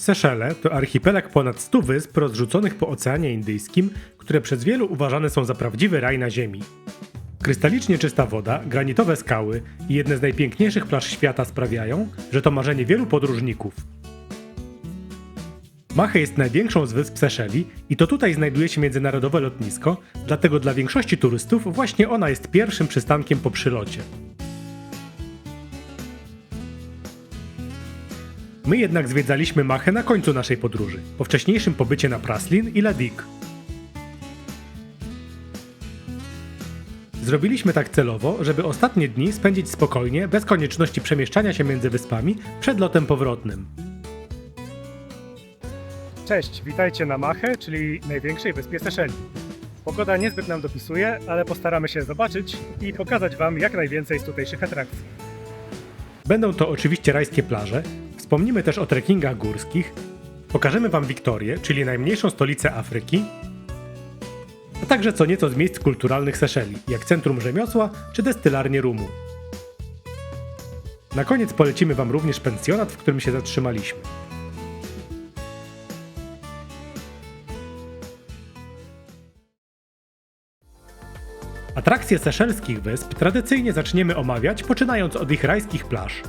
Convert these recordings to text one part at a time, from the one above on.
Seszele to archipelag ponad 100 wysp rozrzuconych po Oceanie Indyjskim, które przez wielu uważane są za prawdziwy raj na Ziemi. Krystalicznie czysta woda, granitowe skały i jedne z najpiękniejszych plaż świata sprawiają, że to marzenie wielu podróżników. Mache jest największą z wysp Seszeli i to tutaj znajduje się międzynarodowe lotnisko, dlatego dla większości turystów właśnie ona jest pierwszym przystankiem po przylocie. My jednak zwiedzaliśmy Machę na końcu naszej podróży, po wcześniejszym pobycie na Praslin i Ladik. Zrobiliśmy tak celowo, żeby ostatnie dni spędzić spokojnie, bez konieczności przemieszczania się między wyspami przed lotem powrotnym. Cześć, witajcie na Machę, czyli największej wyspie Seszeli. Pogoda niezbyt nam dopisuje, ale postaramy się zobaczyć i pokazać Wam jak najwięcej z tutejszych atrakcji. Będą to oczywiście rajskie plaże, wspomnimy też o trekkingach górskich, pokażemy Wam Wiktorię, czyli najmniejszą stolicę Afryki, a także co nieco z miejsc kulturalnych Seszeli, jak Centrum Rzemiosła czy destylarnię rumu. Na koniec polecimy Wam również pensjonat, w którym się zatrzymaliśmy. Atrakcje seszelskich wysp tradycyjnie zaczniemy omawiać, poczynając od ich rajskich plaż.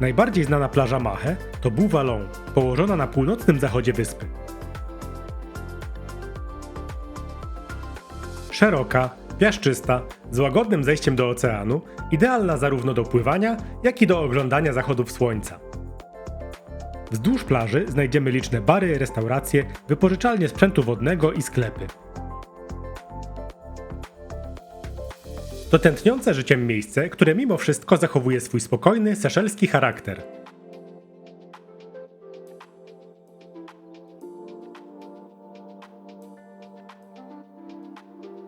Najbardziej znana plaża Mahe to Bouvalon, położona na północnym zachodzie wyspy. Szeroka, piaszczysta, z łagodnym zejściem do oceanu, idealna zarówno do pływania, jak i do oglądania zachodów słońca. Wzdłuż plaży znajdziemy liczne bary, restauracje, wypożyczalnie sprzętu wodnego i sklepy. To tętniące życiem miejsce, które mimo wszystko zachowuje swój spokojny, seszelski charakter.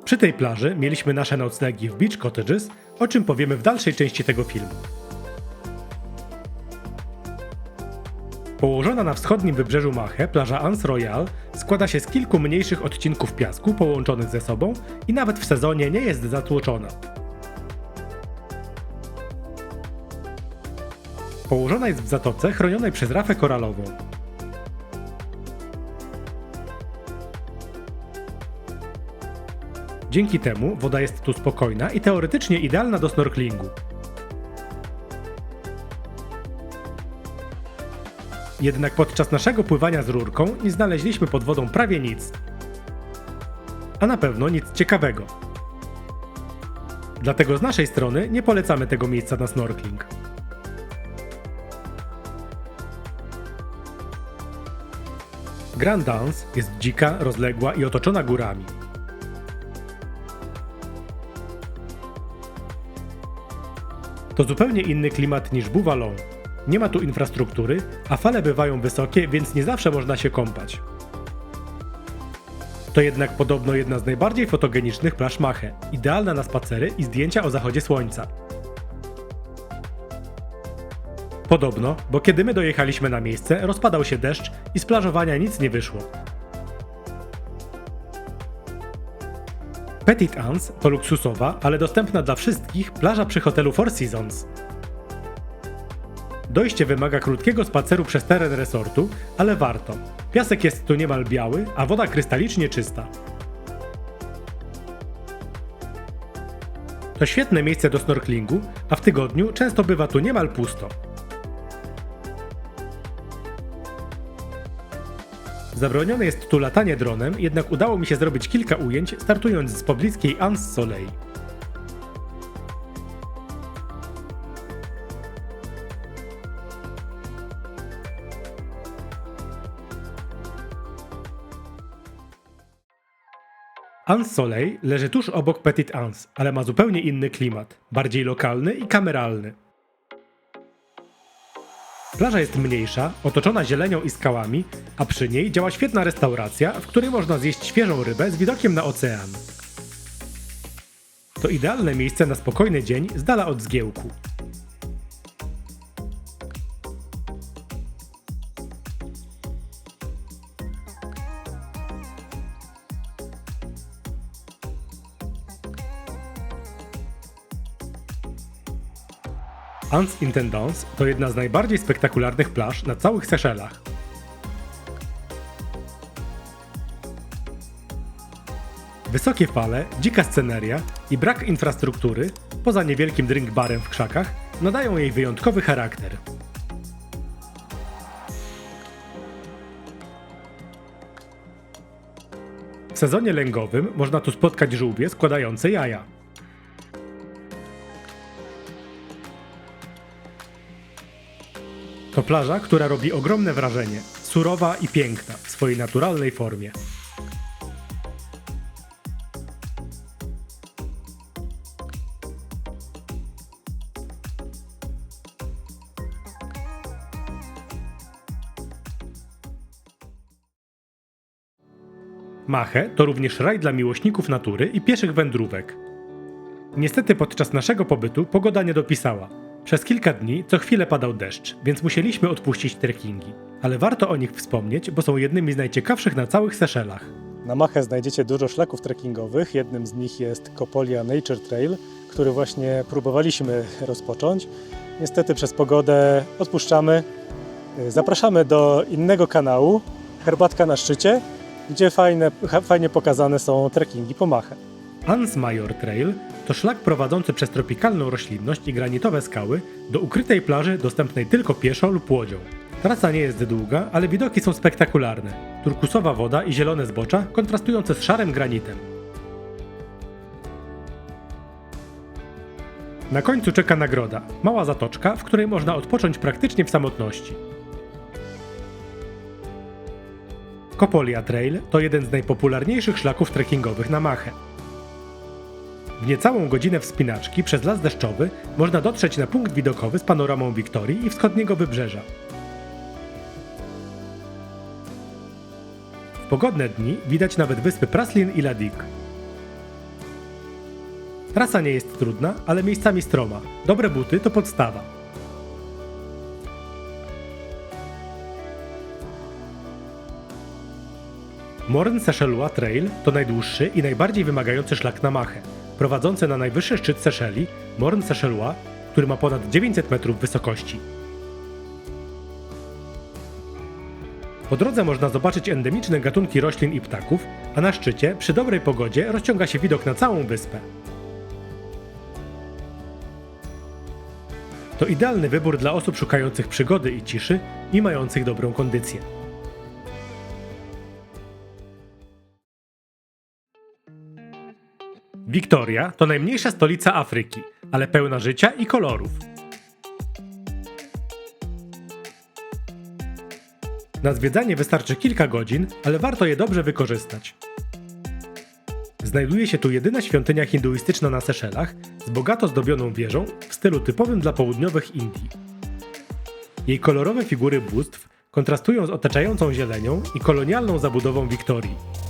Przy tej plaży mieliśmy nasze noclegi w Beach Cottages, o czym powiemy w dalszej części tego filmu. Położona na wschodnim wybrzeżu Mache, plaża Ans Royal składa się z kilku mniejszych odcinków piasku połączonych ze sobą i nawet w sezonie nie jest zatłoczona. Położona jest w zatoce chronionej przez rafę koralową. Dzięki temu woda jest tu spokojna i teoretycznie idealna do snorklingu. Jednak podczas naszego pływania z rurką nie znaleźliśmy pod wodą prawie nic. A na pewno nic ciekawego. Dlatego z naszej strony nie polecamy tego miejsca na snorkling. Grand Dance jest dzika, rozległa i otoczona górami. To zupełnie inny klimat niż Bouvalon. Nie ma tu infrastruktury, a fale bywają wysokie, więc nie zawsze można się kąpać. To jednak podobno jedna z najbardziej fotogenicznych plaż Mache, idealna na spacery i zdjęcia o zachodzie słońca. Podobno, bo kiedy my dojechaliśmy na miejsce, rozpadał się deszcz i z plażowania nic nie wyszło. Petit Ans to luksusowa, ale dostępna dla wszystkich plaża przy hotelu Four Seasons. Dojście wymaga krótkiego spaceru przez teren resortu, ale warto. Piasek jest tu niemal biały, a woda krystalicznie czysta. To świetne miejsce do snorklingu, a w tygodniu często bywa tu niemal pusto. Zabronione jest tu latanie dronem, jednak udało mi się zrobić kilka ujęć, startując z pobliskiej Ans Soleil. Ans Soleil leży tuż obok Petit Ans, ale ma zupełnie inny klimat, bardziej lokalny i kameralny. Plaża jest mniejsza, otoczona zielenią i skałami, a przy niej działa świetna restauracja, w której można zjeść świeżą rybę z widokiem na ocean. To idealne miejsce na spokojny dzień z dala od zgiełku. Anse Intendance to jedna z najbardziej spektakularnych plaż na całych Seszelach. Wysokie fale, dzika sceneria i brak infrastruktury, poza niewielkim drink barem w krzakach, nadają jej wyjątkowy charakter. W sezonie lęgowym można tu spotkać żółwie składające jaja. To plaża, która robi ogromne wrażenie, surowa i piękna w swojej naturalnej formie. Mache to również raj dla miłośników natury i pieszych wędrówek. Niestety podczas naszego pobytu pogoda nie dopisała. Przez kilka dni co chwilę padał deszcz, więc musieliśmy odpuścić trekkingi. Ale warto o nich wspomnieć, bo są jednymi z najciekawszych na całych Seszelach. Na Machę znajdziecie dużo szlaków trekkingowych. Jednym z nich jest Copolia Nature Trail, który właśnie próbowaliśmy rozpocząć. Niestety przez pogodę odpuszczamy. Zapraszamy do innego kanału, Herbatka na szczycie, gdzie fajne, fajnie pokazane są trekkingi po Machę. Ans Major Trail to szlak prowadzący przez tropikalną roślinność i granitowe skały do ukrytej plaży dostępnej tylko pieszo lub łodzią. Trasa nie jest długa, ale widoki są spektakularne. Turkusowa woda i zielone zbocza kontrastujące z szarym granitem. Na końcu czeka nagroda mała zatoczka, w której można odpocząć praktycznie w samotności. Copolia Trail to jeden z najpopularniejszych szlaków trekkingowych na Machę. W niecałą godzinę wspinaczki przez las deszczowy można dotrzeć na punkt widokowy z panoramą Wiktorii i wschodniego wybrzeża. W pogodne dni widać nawet wyspy Praslin i Ladik. Trasa nie jest trudna, ale miejscami stroma. Dobre buty to podstawa. Morn Seszelua Trail to najdłuższy i najbardziej wymagający szlak na Machę, prowadzący na najwyższy szczyt Seszeli, Morn Seszelua, który ma ponad 900 metrów wysokości. Po drodze można zobaczyć endemiczne gatunki roślin i ptaków, a na szczycie, przy dobrej pogodzie, rozciąga się widok na całą wyspę. To idealny wybór dla osób szukających przygody i ciszy i mających dobrą kondycję. Wiktoria to najmniejsza stolica Afryki, ale pełna życia i kolorów. Na zwiedzanie wystarczy kilka godzin, ale warto je dobrze wykorzystać. Znajduje się tu jedyna świątynia hinduistyczna na Seszelach z bogato zdobioną wieżą w stylu typowym dla południowych Indii. Jej kolorowe figury bóstw kontrastują z otaczającą zielenią i kolonialną zabudową Wiktorii.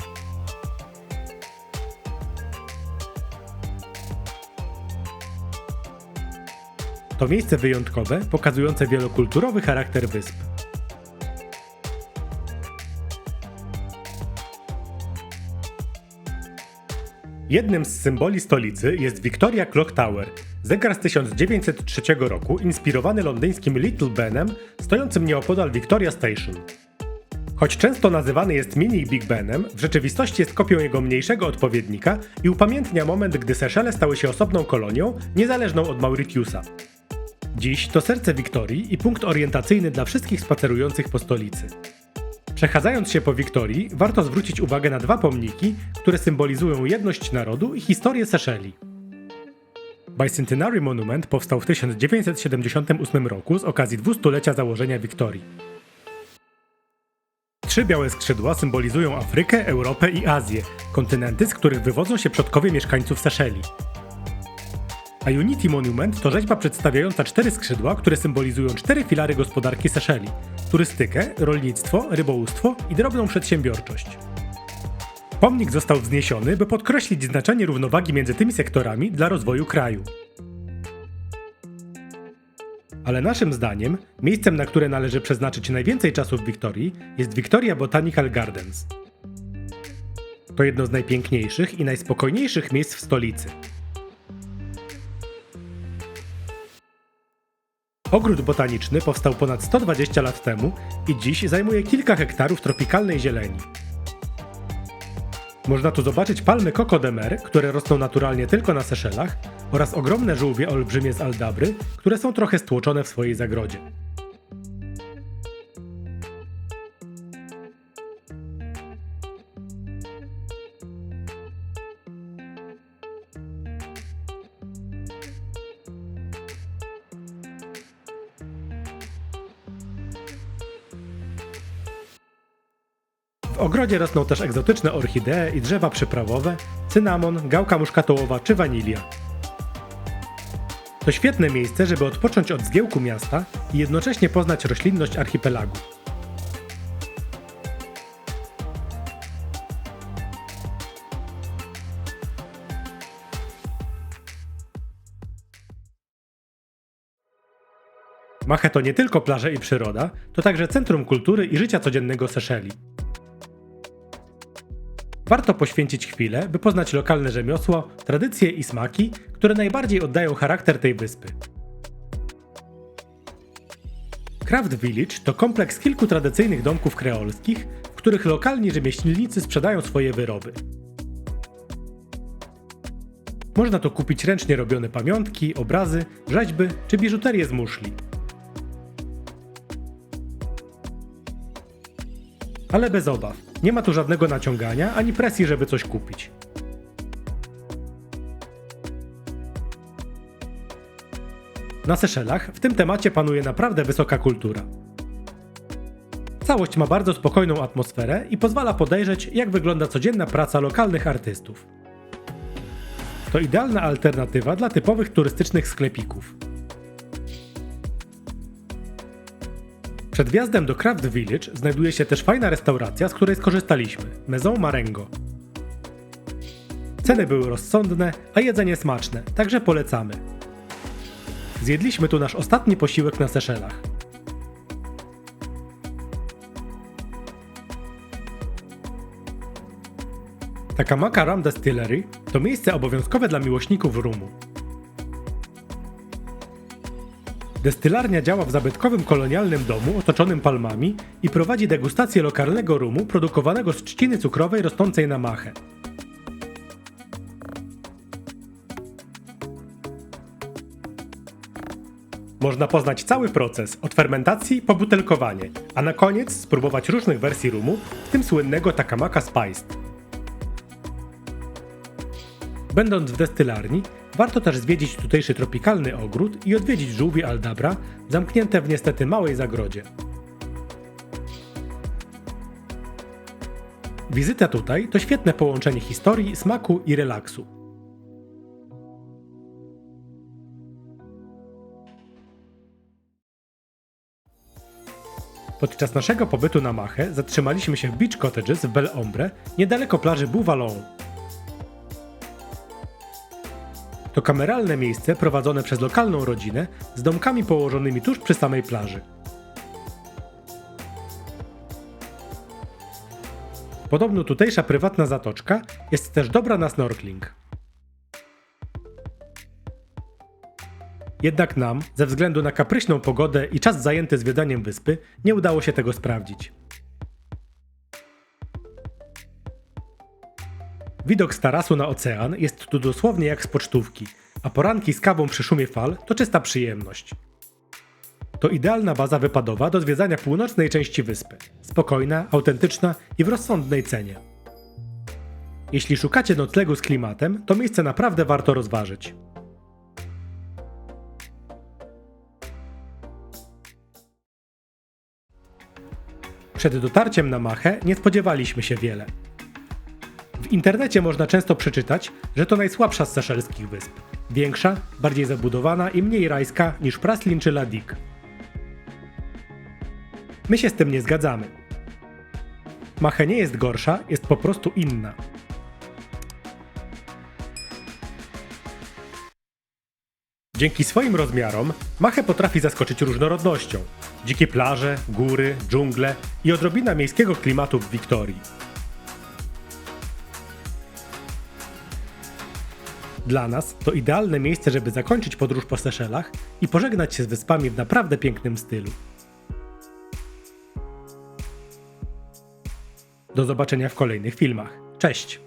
To miejsce wyjątkowe, pokazujące wielokulturowy charakter wysp. Jednym z symboli stolicy jest Victoria Clock Tower, zegar z 1903 roku inspirowany londyńskim Little Benem, stojącym nieopodal Victoria Station. Choć często nazywany jest mini Big Benem, w rzeczywistości jest kopią jego mniejszego odpowiednika i upamiętnia moment, gdy Seszele stały się osobną kolonią, niezależną od Mauritiusa. Dziś to serce Wiktorii i punkt orientacyjny dla wszystkich spacerujących po stolicy. Przechadzając się po Wiktorii, warto zwrócić uwagę na dwa pomniki, które symbolizują jedność narodu i historię Seszeli. Bicentenary Monument powstał w 1978 roku z okazji dwustulecia założenia Wiktorii. Trzy białe skrzydła symbolizują Afrykę, Europę i Azję, kontynenty, z których wywodzą się przodkowie mieszkańców Seszeli. A Unity Monument to rzeźba przedstawiająca cztery skrzydła, które symbolizują cztery filary gospodarki Seszeli: turystykę, rolnictwo, rybołówstwo i drobną przedsiębiorczość. Pomnik został wzniesiony, by podkreślić znaczenie równowagi między tymi sektorami dla rozwoju kraju. Ale naszym zdaniem, miejscem, na które należy przeznaczyć najwięcej czasu w Wiktorii, jest Victoria Botanical Gardens. To jedno z najpiękniejszych i najspokojniejszych miejsc w stolicy. Ogród botaniczny powstał ponad 120 lat temu i dziś zajmuje kilka hektarów tropikalnej zieleni. Można tu zobaczyć palmy Coco de Mer, które rosną naturalnie tylko na Seszelach, oraz ogromne żółwie olbrzymie z Aldabry, które są trochę stłoczone w swojej zagrodzie. W ogrodzie rosną też egzotyczne orchidee i drzewa przyprawowe, cynamon, gałka muszkatołowa czy wanilia. To świetne miejsce, żeby odpocząć od zgiełku miasta i jednocześnie poznać roślinność archipelagu. Mache to nie tylko plaże i przyroda, to także centrum kultury i życia codziennego Seszeli. Warto poświęcić chwilę, by poznać lokalne rzemiosło, tradycje i smaki, które najbardziej oddają charakter tej wyspy. Craft Village to kompleks kilku tradycyjnych domków kreolskich, w których lokalni rzemieślnicy sprzedają swoje wyroby. Można tu kupić ręcznie robione pamiątki, obrazy, rzeźby czy biżuterię z muszli. Ale bez obaw. Nie ma tu żadnego naciągania ani presji, żeby coś kupić. Na Seszelach w tym temacie panuje naprawdę wysoka kultura. Całość ma bardzo spokojną atmosferę i pozwala podejrzeć, jak wygląda codzienna praca lokalnych artystów. To idealna alternatywa dla typowych turystycznych sklepików. Przed wjazdem do Craft Village znajduje się też fajna restauracja, z której skorzystaliśmy Maison Marengo. Ceny były rozsądne, a jedzenie smaczne, także polecamy. Zjedliśmy tu nasz ostatni posiłek na Seszelach. Takamaka Rum Distillery to miejsce obowiązkowe dla miłośników rumu. Destylarnia działa w zabytkowym kolonialnym domu otoczonym palmami i prowadzi degustację lokalnego rumu produkowanego z trzciny cukrowej rosnącej na machę. Można poznać cały proces od fermentacji po butelkowanie, a na koniec spróbować różnych wersji rumu, w tym słynnego Takamaka Spiced. Będąc w destylarni, warto też zwiedzić tutejszy tropikalny ogród i odwiedzić żółwie Aldabra, zamknięte w niestety małej zagrodzie. Wizyta tutaj to świetne połączenie historii, smaku i relaksu. Podczas naszego pobytu na Machę zatrzymaliśmy się w Beach Cottages w Belle Ombre, niedaleko plaży Bouvalon. To kameralne miejsce prowadzone przez lokalną rodzinę z domkami położonymi tuż przy samej plaży. Podobno tutejsza prywatna zatoczka jest też dobra na snorkeling. Jednak nam, ze względu na kapryśną pogodę i czas zajęty zwiedzeniem wyspy, nie udało się tego sprawdzić. Widok z tarasu na ocean jest tu dosłownie jak z pocztówki, a poranki z kawą przy szumie fal to czysta przyjemność. To idealna baza wypadowa do zwiedzania północnej części wyspy. Spokojna, autentyczna i w rozsądnej cenie. Jeśli szukacie noclegu z klimatem, to miejsce naprawdę warto rozważyć. Przed dotarciem na Machę nie spodziewaliśmy się wiele. W internecie można często przeczytać, że to najsłabsza z seszelskich wysp. Większa, bardziej zabudowana i mniej rajska niż Praslin czy Ladik. My się z tym nie zgadzamy. Machę nie jest gorsza, jest po prostu inna. Dzięki swoim rozmiarom Machę potrafi zaskoczyć różnorodnością. Dzikie plaże, góry, dżungle i odrobina miejskiego klimatu w Wiktorii. Dla nas to idealne miejsce, żeby zakończyć podróż po Seszelach i pożegnać się z wyspami w naprawdę pięknym stylu. Do zobaczenia w kolejnych filmach. Cześć!